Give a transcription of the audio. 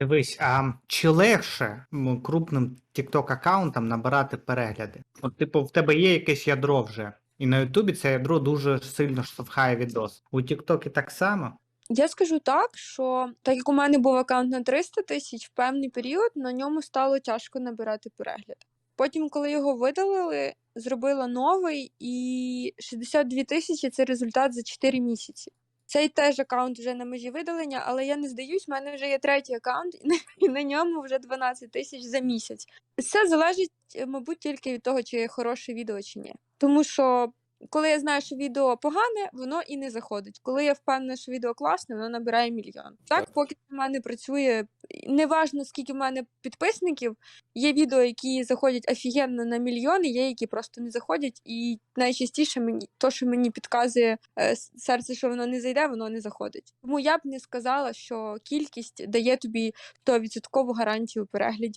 Дивись, а чи легше крупним TikTok аккаунтам набирати перегляди? От, типу, в тебе є якесь ядро вже, і на Ютубі це ядро дуже сильно штовхає відос. У TikTok так само. Я скажу так, що так як у мене був аккаунт на 300 тисяч, в певний період на ньому стало тяжко набирати перегляд. Потім, коли його видалили, зробила новий, і 62 тисячі це результат за 4 місяці. Цей теж аккаунт вже на межі видалення, але я не здаюсь, в мене вже є третій аккаунт, і на, ньому вже 12 тисяч за місяць. Все залежить, мабуть, тільки від того, чи є хороше відео чи ні. Тому що коли я знаю, що відео погане, воно і не заходить. Коли я впевнена, що відео класне, воно набирає мільйон. Так, поки в мене працює, неважно скільки в мене підписників, є відео, які заходять офігенно на мільйони, є які просто не заходять. І найчастіше мені то, що мені підказує е, серце, що воно не зайде, воно не заходить. Тому я б не сказала, що кількість дає тобі 100% гарантію переглядів.